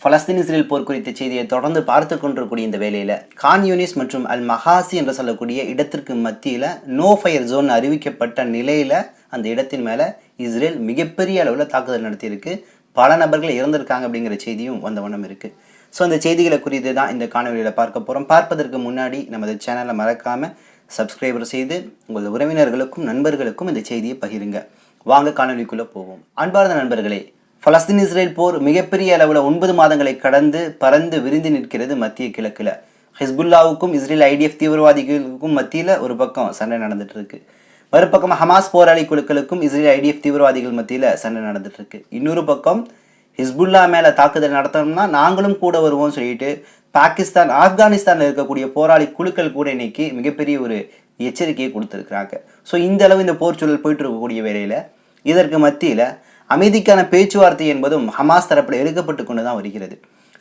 Palestine Israel போர் குறித்த செய்தியை தொடர்ந்து பார்த்து கொண்டிருக்கூடிய இந்த வேலையில் கான் யூனிஸ் மற்றும் அல் மஹாசி என்று சொல்லக்கூடிய இடத்திற்கு மத்தியில் நோ ஃபயர் ஜோன் அறிவிக்கப்பட்ட நிலையில் அந்த இடத்தின் மேலே இஸ்ரேல் மிகப்பெரிய அளவில் தாக்குதல் நடத்தியிருக்கு. பல நபர்கள் இறந்திருக்காங்க அப்படிங்கிற செய்தியும் வந்த வண்ணம் இருக்குது ஸோ அந்த செய்திகளை குறித்து தான் இந்த காணொலியில் பார்க்க போகிறோம் பார்ப்பதற்கு முன்னாடி நமது சேனலை மறக்காமல் சப்ஸ்கிரைபர் செய்து உங்கள் உறவினர்களுக்கும் நண்பர்களுக்கும் இந்த செய்தியை பகிருங்க. வாங்க காணொலிக்குள்ளே போவோம். அன்பார்ந்த நண்பர்களே பலஸ்தீன் இஸ்ரேல் போர் மிகப்பெரிய அளவில் ஒன்பது மாதங்களை கடந்து பறந்து விரிந்து நிற்கிறது மத்திய கிழக்கில். ஹிஸ்புல்லாவுக்கும் இஸ்ரேல் ஐடிஎஃப் தீவிரவாதிகளுக்கும் மத்தியில் ஒரு பக்கம் சண்டை நடந்துட்டு இருக்கு மறுபக்கம் ஹமாஸ் போராளி குழுக்களுக்கும் இஸ்ரேல் ஐடிஎஃப் தீவிரவாதிகள் மத்தியில் சண்டை நடந்துட்டு இருக்கு இன்னொரு பக்கம் ஹிஸ்புல்லா மேலே தாக்குதல் நடத்தணும்னா நாங்களும் கூட வருவோம் சொல்லிட்டு பாகிஸ்தான் ஆப்கானிஸ்தானில் இருக்கக்கூடிய போராளி குழுக்கள் கூட இன்னைக்கு மிகப்பெரிய ஒரு எச்சரிக்கையை கொடுத்துருக்குறாங்க. ஸோ இந்த அளவு இந்த போர் சூழல் போயிட்டு இருக்கக்கூடிய வேலையில் இதற்கு மத்தியில் அமைதிக்கான பேச்சுவார்த்தை என்பதும் ஹமாஸ் தரப்பில் எடுக்கப்பட்டு கொண்டு தான் வருகிறது.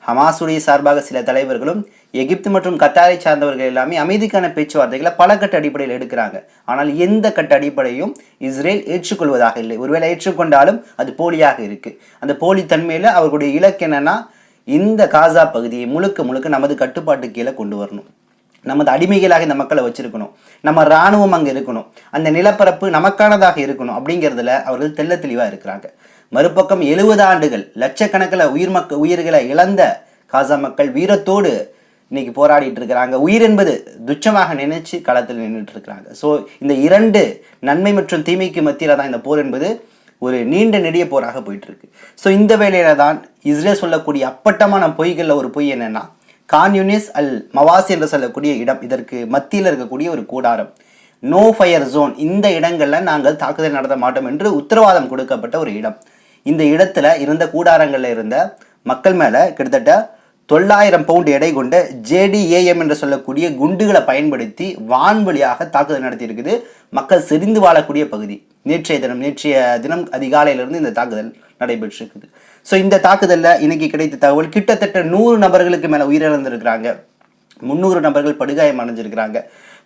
ஹமாஸுடைய சார்பாக சில தலைவர்களும் எகிப்து மற்றும் கத்தாரை சார்ந்தவர்கள் எல்லாமே அமைதிக்கான பேச்சுவார்த்தைகளை பல கட்ட அடிப்படையில் எடுக்கிறாங்க. ஆனால் எந்த கட்ட அடிப்படையும் இஸ்ரேல் ஏற்றுக்கொள்வதாக இல்லை. ஒருவேளை ஏற்றுக்கொண்டாலும் அது போலியாக இருக்கு. அந்த போலி தன்மையில் அவர்களுடைய இலக்கு என்னன்னா இந்த காசா பகுதியை முழுக்க முழுக்க நமது கட்டுப்பாட்டு கீழே கொண்டு வரணும். நமது அடிமைகளாக இந்த மக்களை வச்சிருக்கணும். நம்ம இராணுவம் அங்கே இருக்கணும். அந்த நிலப்பரப்பு நமக்கானதாக இருக்கணும் அப்படிங்கிறதுல அவர்கள் தெள்ள தெளிவாக இருக்கிறாங்க. மறுபக்கம் எழுபது ஆண்டுகள் லட்சக்கணக்கில் உயிர் மக்க உயிர்களை இழந்த காசா மக்கள் வீரத்தோடு இன்னைக்கு போராடிட்டு இருக்கிறாங்க. உயிர் என்பது துச்சமாக நினைச்சு களத்தில் நின்றுட்டு இருக்கிறாங்க. ஸோ இந்த இரண்டு நன்மை மற்றும் தீமைக்கு மத்தியில் தான் இந்த போர் என்பது ஒரு நீண்ட நெடிய போராக போயிட்டு இருக்கு. ஸோ இந்த வேலையில தான் இஸ்ரேல் சொல்லக்கூடிய அப்பட்டமான பொய்களில் ஒரு பொய் என்னன்னா கான்யூனிஸ் அல் மவாசி என்று சொல்லக்கூடிய இடம். இதற்கு மத்தியில் இருக்கக்கூடிய ஒரு கூடாரம். நோ ஃபயர் ஜோன் இந்த இடங்களில் நாங்கள் தாக்குதல் நடத்த மாட்டோம் என்று உத்தரவாதம் கொடுக்கப்பட்ட ஒரு இடம். இந்த இடத்துல இருந்த கூடாரங்களில் இருந்த மக்கள் மேலே கிட்டத்தட்ட தொள்ளாயிரம் பவுண்ட் எடை கொண்ட ஜேடிஏஎம் என்று சொல்லக்கூடிய குண்டுகளை பயன்படுத்தி வான்வழியாக தாக்குதல் நடத்தியிருக்குது. மக்கள் செறிந்து வாழக்கூடிய பகுதி. நேற்றைய தினம் நேற்றைய தினம் அதிகாலையிலிருந்து இந்த தாக்குதல் நடைபெற்றிருக்குது. ஸோ இந்த தாக்குதலில் இன்னைக்கு கிடைத்த தகவல் கிட்டத்தட்ட நூறு நபர்களுக்கு மேலே உயிரிழந்திருக்கிறாங்க. முந்நூறு நபர்கள் படுகாயம் அடைஞ்சிருக்கிறாங்க.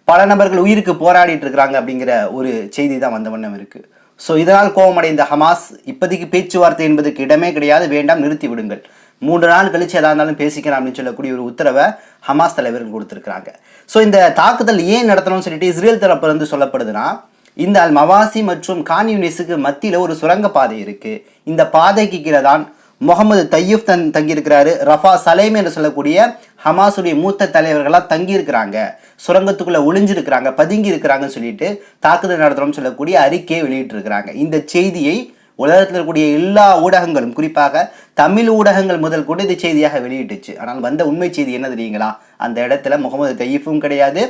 பல நபர்கள் உயிருக்கு போராடிட்டு இருக்கிறாங்க அப்படிங்கிற ஒரு செய்தி தான் வந்த வண்ணம் இருக்கு. ஸோ இதனால் கோபமடைந்த ஹமாஸ் இப்போதைக்கு பேச்சுவார்த்தை என்பதற்கு இடமே கிடையாது. வேண்டாம் நிறுத்தி விடுங்கள். மூன்று நாள் கழிச்சு எதாக இருந்தாலும் பேசிக்கலாம் அப்படின்னு சொல்லக்கூடிய ஒரு உத்தரவை ஹமாஸ் தலைவர்கள் கொடுத்துருக்காங்க ஸோ இந்த தாக்குதல் ஏன் நடத்தணும்னு சொல்லிட்டு இஸ்ரேல் தரப்பு வந்து சொல்லப்படுதுன்னா இந்த அல் மவாசி மற்றும் கான் யூனிஸுக்கு மத்தியில் ஒரு சுரங்க பாதை இருக்கு. இந்த பாதைக்கு கீழே தான் முகமது தையூப் தன் தங்கியிருக்கிறாரு. ரஃபா சலேம் என்று சொல்லக்கூடிய ஹமாஸுடைய மூத்த தலைவர்களாக தங்கியிருக்கிறாங்க. சுரங்கத்துக்குள்ள ஒளிஞ்சிருக்கிறாங்க பதுங்கி இருக்கிறாங்கன்னு சொல்லிட்டு தாக்குதல் நடத்துறோம்னு சொல்லக்கூடிய அறிக்கையை வெளியிட்டிருக்கிறாங்க. இந்த செய்தியை உலகத்தில் இருக்கக்கூடிய எல்லா ஊடகங்களும் குறிப்பாக தமிழ் ஊடகங்கள் முதல் கூட இந்த செய்தியாக வெளியிட்டுச்சு. ஆனால் வந்த உண்மை செய்தி என்ன தெரியுங்களா? அந்த இடத்துல முகமது தையீஃபும் கிடையாது.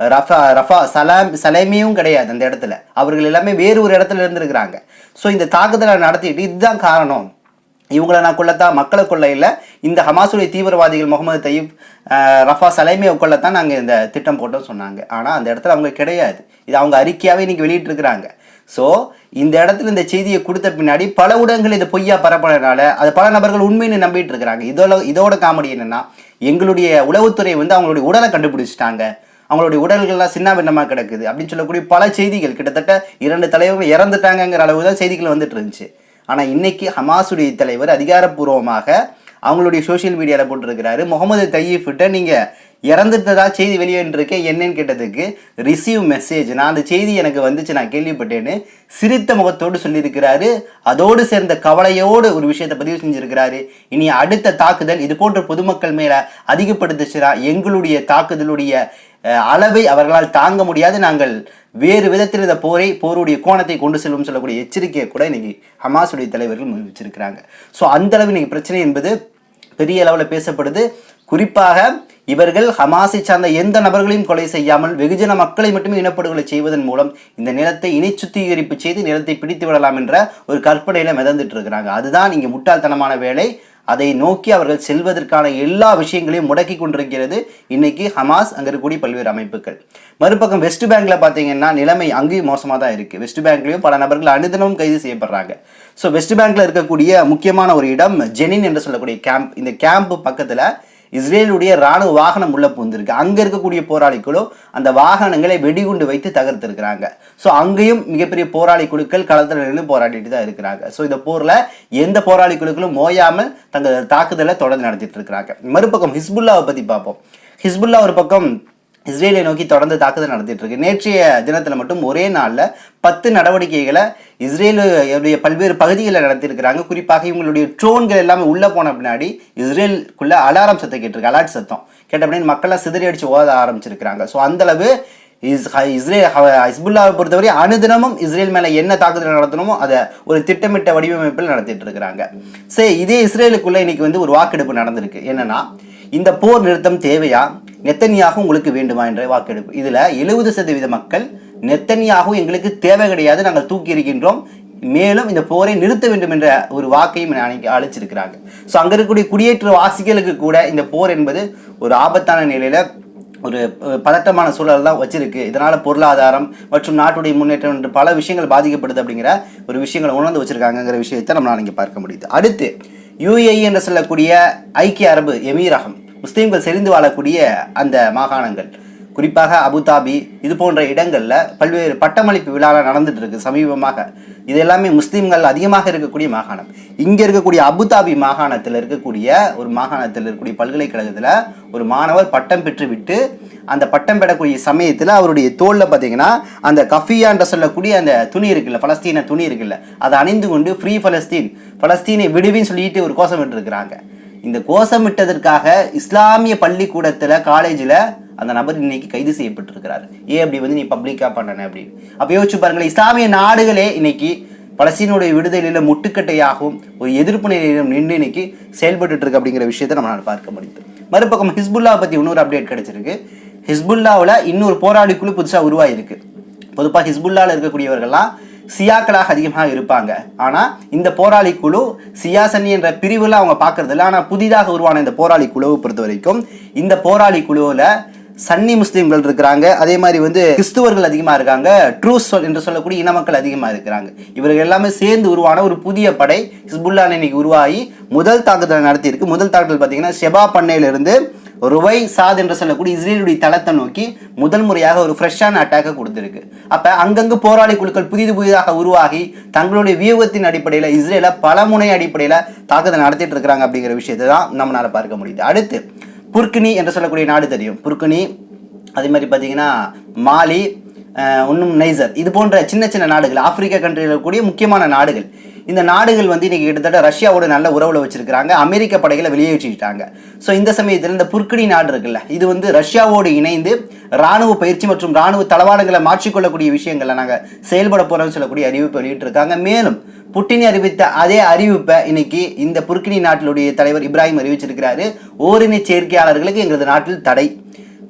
ரஃபா ரஃபா சலாம் சலேமியும் கிடையாது அந்த இடத்துல. அவர்கள் எல்லாமே வேறு ஒரு இடத்துல இருந்துருக்கிறாங்க. ஸோ இந்த தாக்குதலை நடத்திட்டு இதுதான் காரணம். இவங்கள நான் கொள்ளத்தான் மக்களை கொள்ள இல்லை. இந்த ஹமாசுடைய தீவிரவாதிகள் முகமது தயீப் ரஃபா சலைமையை கொள்ளத்தான் நாங்கள் இந்த திட்டம் போட்டோம் சொன்னாங்க. ஆனால் அந்த இடத்துல அவங்க கிடையாது. இது அவங்க அறிக்கையாகவே இன்றைக்கி வெளியிட்டிருக்கிறாங்க. ஸோ இந்த இடத்துல இந்த செய்தியை கொடுத்த பின்னாடி பல ஊடகங்கள் இதை பொய்யா பரப்புறதுனால அது பல நபர்கள் உண்மைன்னு நம்பிட்டு இருக்கிறாங்க. இதோட இதோட காமெடி என்னென்னா எங்களுடைய உளவுத்துறை வந்து அவங்களுடைய உடலை கண்டுபிடிச்சிட்டாங்க. அவங்களுடைய உடல்கள்லாம் சின்ன பின்னமாக கிடக்குது அப்படின்னு சொல்லக்கூடிய பல செய்திகள். கிட்டத்தட்ட இரண்டு தலைவர்கள் இறந்துட்டாங்கங்கிற அளவு தான் செய்திகள் வந்துட்டு இருந்துச்சு. ஆனால் இன்னைக்கு ஹமாஸுடைய தலைவர் அதிகாரப்பூர்வமாக அவங்களுடைய சோஷியல் மீடியாவில் போட்டிருக்கிறாரு. முகமது தையீஃபிட்ட நீங்கள் இறந்துட்டதா செய்தி வெளியிட்டிருக்கேன் என்னன்னு கேட்டதுக்கு ரிசீவ் மெசேஜ் நான் அந்த செய்தி எனக்கு வந்துச்சு நான் கேள்விப்பட்டேன்னு சிரித்த முகத்தோடு சொல்லியிருக்கிறாரு. அதோடு சேர்ந்த கவலையோடு ஒரு விஷயத்தை பதிவு செஞ்சிருக்கிறாரு. இனி அடுத்த தாக்குதல் இது போன்ற பொதுமக்கள் மேலே அதிகப்படுத்துச்சுன்னா எங்களுடைய தாக்குதலுடைய அளவை அவர்களால் தாங்க முடியாது. நாங்கள் வேறு விதத்தில் இந்த போரை போருடைய கோணத்தை கொண்டு செல்லும் சொல்லக்கூடிய எச்சரிக்கையை கூட இன்னைக்கு ஹமாஸுடைய தலைவர்கள் முன்வச்சிருக்கிறாங்க. ஸோ அந்தளவு இன்றைக்கி இன்னைக்கு பிரச்சனை என்பது பெரிய அளவில் பேசப்படுது. குறிப்பாக இவர்கள் ஹமாஸை சார்ந்த எந்த நபர்களையும் கொலை செய்யாமல் வெகுஜன மக்களை மட்டுமே இனப்படுகொலை செய்வதன் மூலம் இந்த நிலத்தை இணை சுத்திகரிப்பு செய்து நிலத்தை பிடித்து விடலாம் என்ற ஒரு கற்பனையில் மிதந்துட்டு இருக்கிறாங்க. அதுதான் இங்கே முட்டாள்தனமான வேலை. அதை நோக்கி அவர்கள் செல்வதற்கான எல்லா விஷயங்களையும் முடக்கி கொண்டிருக்கிறது. இன்னைக்கு ஹமாஸ் அங்கே இருக்கக்கூடிய பல்வேறு அமைப்புகள். மறுபக்கம் வெஸ்ட் பேங்க்ல பார்த்தீங்கன்னா நிலைமை அங்கேயும் மோசமாக தான் இருக்கு. வெஸ்ட் பேங்க்லையும் பல நபர்கள் அனுதினமும் கைது செய்யப்படுறாங்க. ஸோ வெஸ்ட் பேங்க்ல இருக்கக்கூடிய முக்கியமான ஒரு இடம் ஜெனின் என்று சொல்லக்கூடிய கேம்ப் இந்த கேம்ப் பக்கத்தில் இஸ்ரேலுடைய ராணுவ வாகனம் உள்ளே புகுந்திருக்கு. அங்கே இருக்கக்கூடிய போராளிக்குழு அந்த வாகனங்களை வெடிகுண்டு வைத்து தகர்த்திருக்கிறாங்க. ஸோ அங்கேயும் மிகப்பெரிய போராளி குழுக்கள் களத்தில் நின்று போராடிட்டு தான் இருக்கிறாங்க. ஸோ இந்த போரில் எந்த போராளி குழுக்களும் ஓயாமல் தங்கள் தாக்குதலை தொடர்ந்து நடத்திட்டு இருக்கிறாங்க. மறுபக்கம் ஹிஸ்புல்லாவை பற்றி பார்ப்போம். ஹிஸ்புல்லா ஒரு பக்கம் இஸ்ரேலை நோக்கி தொடர்ந்து தாக்குதல் நடத்திட்டு இருக்கு நேற்றைய தினத்தில் மட்டும் ஒரே நாளில் பத்து நடவடிக்கைகளை இஸ்ரேலுடைய பல்வேறு பகுதிகளில் நடத்தியிருக்கிறாங்க. குறிப்பாக இவங்களுடைய ட்ரோன்கள் எல்லாமே உள்ளே போன பின்னாடி இஸ்ரேலுக்குள்ள அலாரம் சத்தம் கேட்டிருக்கு. அலாட் சத்தம் கேட்ட பின்னாடி மக்கள்லாம் சிதறி அடித்து ஓத ஆரம்பிச்சிருக்கிறாங்க. ஸோ அந்தளவு இஸ் இஸ்ரேல் ஹிஸ்புல்லாவை பொறுத்தவரை அனுதினமும் இஸ்ரேல் மேலே என்ன தாக்குதல் நடத்தணுமோ அதை ஒரு திட்டமிட்ட வடிவமைப்பில் நடத்திட்டு இருக்கிறாங்க சரி இதே இஸ்ரேலுக்குள்ளே இன்னைக்கு வந்து ஒரு வாக்கெடுப்பு நடந்திருக்கு. என்னன்னா இந்த போர் நிறுத்தம் தேவையா? நெத்தனியாக உங்களுக்கு வேண்டுமா என்ற வாக்கெடுப்பு. இதில் எழுபது சதவீத மக்கள் நெத்தனியாகவும் எங்களுக்கு தேவை கிடையாது நாங்கள் தூக்கி இருக்கின்றோம் மேலும் இந்த போரை நிறுத்த வேண்டும் என்ற ஒரு வாக்கையும் அன்னைக்கு அழைச்சிருக்கிறாங்க ஸோ அங்கே இருக்கக்கூடிய குடியேற்ற வாசிகளுக்கு கூட இந்த போர் என்பது ஒரு ஆபத்தான நிலையில் ஒரு பதட்டமான சூழல் தான் வச்சிருக்கு. இதனால் பொருளாதாரம் மற்றும் நாட்டுடைய முன்னேற்றம் என்று பல விஷயங்கள் பாதிக்கப்படுது அப்படிங்கிற ஒரு விஷயங்களை உணர்ந்து வச்சிருக்காங்கங்கிற விஷயத்தை நம்மளால் இங்கே பார்க்க முடியுது. அடுத்து யுஏஇ என்று சொல்லக்கூடிய ஐக்கிய அரபு எமீரகம். முஸ்லீம்கள் செறிந்து வாழக்கூடிய அந்த மாகாணங்கள். குறிப்பாக அபுதாபி இது போன்ற இடங்களில் பல்வேறு பட்டமளிப்பு விழாலாம் நடந்துட்டு இருக்கு சமீபமாக. இது எல்லாமே முஸ்லீம்கள் அதிகமாக இருக்கக்கூடிய மாகாணம். இங்கே இருக்கக்கூடிய அபுதாபி மாகாணத்தில் இருக்கக்கூடிய ஒரு மாகாணத்தில் இருக்கக்கூடிய பல்கலைக்கழகத்தில் ஒரு மாணவர் பட்டம் பெற்றுவிட்டு அந்த பட்டம் பெறக்கூடிய சமயத்தில் அவருடைய தோளில் பார்த்தீங்கன்னா அந்த கஃபியான்ற சொல்லக்கூடிய அந்த துணி இருக்குல்ல பலஸ்தீன துணி இருக்குல்ல அதை அணிந்து கொண்டு ஃப்ரீ பலஸ்தீன் பலஸ்தீனை விடுவின்னு சொல்லிட்டு ஒரு கோஷம் விட்டுருக்கிறாங்க. இந்த கோஷமிட்டதற்காக இஸ்லாமிய பள்ளிக்கூடத்தில் காலேஜில் அந்த நபர் இன்னைக்கு கைது செய்யப்பட்டிருக்கிறாரு. ஏன் அப்படி வந்து நீ பப்ளிக்காக பண்ணன அப்படின்னு? அப்போ யோசிச்சு பாருங்களேன் இஸ்லாமிய நாடுகளே இன்னைக்கு பலஸ்தீனுடைய விடுதலையில் முட்டுக்கட்டையாகவும் ஒரு எதிர்ப்பு நிலையிலும் நின்று இன்னைக்கு செயல்பட்டு இருக்கு அப்படிங்கிற விஷயத்தை நம்மளால் பார்க்க முடியுது. மறுபக்கம் ஹிஸ்புல்லா பற்றி இன்னொரு அப்டேட் கிடைச்சிருக்கு. ஹிஸ்புல்லாவில் இன்னொரு போராளி குழு புதுசாக உருவாயிருக்கு. பொதுப்பாக ஹிஸ்புல்லாவில் இருக்கக்கூடியவர்கள்லாம் சியாக்களாக அதிகமாக இருப்பாங்க. ஆனால் இந்த போராளி குழு சியாசனி என்ற பிரிவில் அவங்க பார்க்கறது இல்லை ஆனால் புதிதாக உருவான இந்த போராளி குழுவை பொறுத்த வரைக்கும் இந்த போராளி குழுவில் சன்னி முஸ்லீம்கள் இருக்கிறாங்க. அதே மாதிரி வந்து கிறிஸ்துவர்கள் அதிகமாக இருக்காங்க. ட்ரூஸ் என்று சொல்லக்கூடிய இன மக்கள் அதிகமாக இருக்கிறாங்க. இவர்கள் எல்லாமே சேர்ந்து உருவான ஒரு புதிய படை ஹிஸ்புல்லான் இன்னைக்கு உருவாகி முதல் தாக்குதல் நடத்தியிருக்கு. முதல் தாக்குதல் பார்த்தீங்கன்னா ஷெபா பண்ணையிலிருந்து ருவை சாத் என்று சொல்லக்கூடிய இஸ்ரேலுடைய தளத்தை நோக்கி முதல் முறையாக ஒரு ஃப்ரெஷ்ஷான அட்டாக்கை கொடுத்துருக்கு. அப்போ அங்கங்கு போராளி குழுக்கள் புதிது புதிதாக உருவாகி தங்களுடைய வியூகத்தின் அடிப்படையில் இஸ்ரேலை பல முனை அடிப்படையில் தாக்குதல் நடத்திட்டு இருக்கிறாங்க அப்படிங்கிற விஷயத்தை தான் நம்மளால் பார்க்க முடியுது. அடுத்து புர்கினி என்று சொல்லக்கூடிய நாடு தெரியும். புர்கினி அதே மாதிரி பார்த்தீங்கன்னா மாலி இன்னும் நைசர். இது போன்ற சின்ன சின்ன நாடுகள் ஆப்பிரிக்கா கண்ட்ரியில் கூடிய முக்கியமான நாடுகள். இந்த நாடுகள் வந்து இன்றைக்கி கிட்டத்தட்ட ரஷ்யாவோட நல்ல உறவில் வச்சுருக்கிறாங்க. அமெரிக்க படைகளை வெளியேற்றிட்டாங்க. ஸோ இந்த சமயத்தில் இந்த புர்கினி நாடு இருக்குல்ல இது வந்து ரஷ்யாவோடு இணைந்து ராணுவ பயிற்சி மற்றும் ராணுவ தளவாடங்களை மாற்றிக்கொள்ளக்கூடிய விஷயங்களை நாங்கள் செயல்பட போகிறோம்னு சொல்லக்கூடிய அறிவிப்பு வெளியிட்டிருக்காங்க. மேலும் புட்டினி அறிவித்த அதே அறிவிப்பை இன்னைக்கு இந்த புர்கினி நாட்டினுடைய தலைவர் இப்ராஹிம் அறிவிச்சிருக்கிறாரு. ஓரின சேர்க்கையாளர்களுக்கு எங்களது நாட்டில் தடை.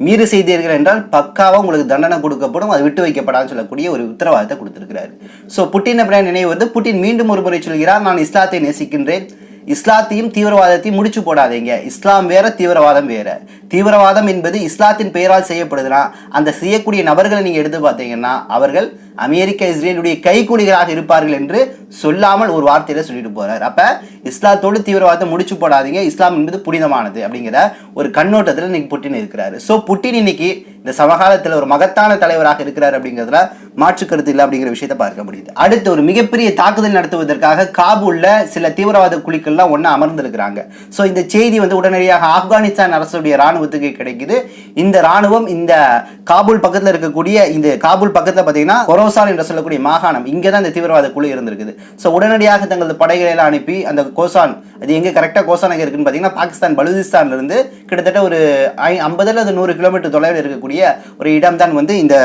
மீறு செய்தீர்கள் என்றால் பக்காவாக உங்களுக்கு தண்டனை கொடுக்கப்படும் அது விட்டு வைக்கப்படாதுன்னு சொல்லக்கூடிய ஒரு உத்தரவாதத்தை கொடுத்திருக்கிறாரு. ஸோ புட்டின் அப்படின் நினைவு வந்து புட்டின் மீண்டும் ஒரு முறை சொல்கிறார் நான் இஸ்லாத்தை நேசிக்கின்றேன். இஸ்லாத்தையும் தீவிரவாதத்தையும் முடிச்சு போடாதீங்க. இஸ்லாம் வேற தீவிரவாதம் வேற. தீவிரவாதம் என்பது இஸ்லாத்தின் பெயரால் செய்யப்படுதுன்னா அந்த செய்யக்கூடிய நபர்களை நீங்கள் எடுத்து பார்த்தீங்கன்னா அவர்கள் அமெரிக்க இஸ்ரேலுடைய கைக்கூலிகளாக இருப்பார்கள் என்று சொல்லாமல் ஒரு வார்த்தையில சொல்லிட்டு போறார். அப்ப இஸ்லாத்தோடு தீவிரவாதத்தை முடிச்சு போடாதீங்க. இஸ்லாம் என்பது புனிதமானது அப்படிங்கிற ஒரு கண்ணோட்டத்தில் இன்னைக்கு புட்டின் இருக்கிறாரு. ஸோ புட்டின் இன்னைக்கு இந்த சமகாலத்தில் ஒரு மகத்தான தலைவராக இருக்கிறார் அப்படிங்கிறதுல மாற்று கருத்து இல்லை அப்படிங்கிற விஷயத்தை பார்க்க முடியுது. அடுத்து ஒரு மிகப்பெரிய தாக்குதல் நடத்துவதற்காக காபூல்ல சில தீவிரவாத குழுக்கள்லாம் ஒன்றா அமர்ந்திருக்கிறாங்க. ஸோ இந்த செய்தி வந்து உடனடியாக ஆப்கானிஸ்தான் அரசுடைய ராணுவத்துக்கு கிடைக்குது. இந்த ராணுவம் இந்த காபூல் பக்கத்தில் இருக்கக்கூடிய இந்த காபூல் பக்கத்தில் பார்த்தீங்கன்னா கொரோசான் என்று சொல்லக்கூடிய மாகாணம் இங்கே தான் இந்த தீவிரவாத குழு இருந்திருக்குது. ஸோ உடனடியாக தங்களது படைகளை எல்லாம் அனுப்பி அந்த கோசான் அது எங்கே கரெக்டாக கோசான் எங்கே இருக்குன்னு பார்த்தீங்கன்னா பாகிஸ்தான் பலுதிஸ்தான்லேருந்து கிட்டத்தட்ட ஒரு ஐ ஐம்பது அல்லது நூறு கிலோமீட்டர் தொலைவில் இருக்கக்கூடிய ஒரு இடம் தான் வந்து இந்த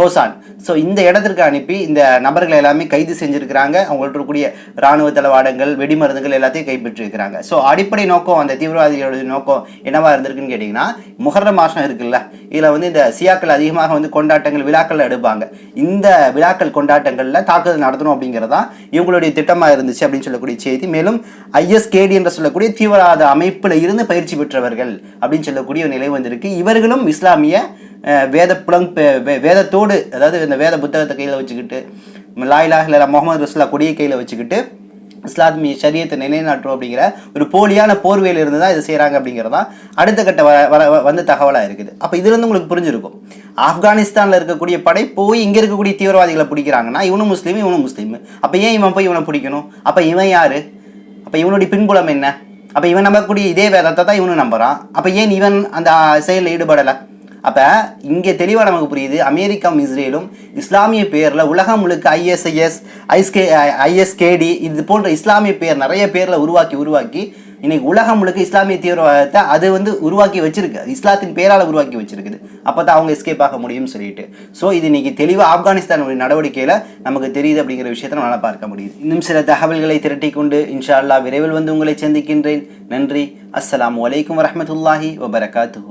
கோசான். ஸோ இந்த இடத்திற்கு அனுப்பி இந்த நபர்களை எல்லாமே கைது செஞ்சுருக்கிறாங்க. அவங்கள்ட்ட இருக்கக்கூடிய ராணுவ தளவாடங்கள் வெடிமருந்துகள் எல்லாத்தையும் கைப்பற்றிருக்கிறாங்க. ஸோ அடிப்படை நோக்கம் அந்த தீவிரவாதிகளுடைய நோக்கம் என்னவா இருந்திருக்குன்னு கேட்டிங்கன்னா முகர்ற மாசம் இருக்குல்ல இதில் வந்து இந்த சியாக்கள் அதிகமாக வந்து கொண்டாட்டங்கள் விழாக்கள் எடுப்பாங்க. இந்த விழாக்கள் கொண்டாட்டங்களில் தாக்குதல் நடத்தணும் அப்படிங்கிறதா இவங்களுடைய திட்டமாக இருந்துச்சு அப்படின்னு சொல்லக்கூடிய செய்தி. மேலும் ஐஎஸ்கேடி என்று சொல்லக்கூடிய தீவிரவாத அமைப்பில் இருந்து பயிற்சி பெற்றவர்கள் அப்படின்னு சொல்லக்கூடிய ஒரு நிலை வந்திருக்கு. இவர்களும் இஸ்லாமிய வேத புலங் பே- வே- வேதத்தோடு அதாவது இந்த வேத புத்தகத்தை கையில் வச்சுக்கிட்டு லாயிலாக இல்லை முகமது ரசுல்லா கொடியை கையில் வச்சுக்கிட்டு இஸ்லாமிய சரியத்தை நிலைநாட்டுறோம் அப்படிங்கிற ஒரு போலியான போர்வையில் இருந்து தான் இதை செய்கிறாங்க அப்படிங்கிறது தான் அடுத்த கட்ட வர வர வ- தகவலாக இருக்குது. அப்போ இதுலேருந்து உங்களுக்கு புரிஞ்சிருக்கும். ஆப்கானிஸ்தானில் இருக்கக்கூடிய படை போய் இங்கே இருக்கக்கூடிய தீவிரவாதிகளை பிடிக்கிறாங்கன்னா இவனும் முஸ்லீம் இவனும் முஸ்லீம். அப்போ ஏன் இவன் போய் இவனை பிடிக்கணும்? அப்போ இவன் யார்? அப்போ இவனுடைய பின்புலம் என்ன? அப்போ இவன் நம்பக்கூடிய இதே வேதத்தை தான் இவனும் நம்புகிறான் அப்போ ஏன் இவன் அந்த செயலில் ஈடுபடலை? அப்போ இங்கே தெளிவாக நமக்கு புரியுது. அமெரிக்காவும் இஸ்ரேலும் இஸ்லாமிய பேரில் உலகம் முழுக்க ஐஎஸ்ஐஎஸ் ஐஸ்கே ஐஎஸ்கேடி இது போன்ற இஸ்லாமிய பேர் நிறைய பேரில் உருவாக்கி உருவாக்கி இன்றைக்கி உலகம் முழுக்க இஸ்லாமிய தீவிரவாதத்தை அது வந்து உருவாக்கி வச்சிருக்கு. இஸ்லாத்தின் பேரால் உருவாக்கி வச்சிருக்குது. அப்போ தான் அவங்க எஸ்கேப் ஆக முடியும்னு சொல்லிட்டு. ஸோ இது இன்னைக்கு தெளிவாக ஆப்கானிஸ்தானுடைய நடவடிக்கையில் நமக்கு தெரியுது அப்படிங்கிற விஷயத்தை நம்மளால் பார்க்க முடியுது. இன்னும் சில தகவல்களை திரட்டி கொண்டு இன்ஷா அல்லாஹ் விரைவில் வந்து உங்களை சந்திக்கின்றேன். நன்றி. அஸ்லாம் வலைக்கம் வரமத்துல்லாஹி வபரகாத்து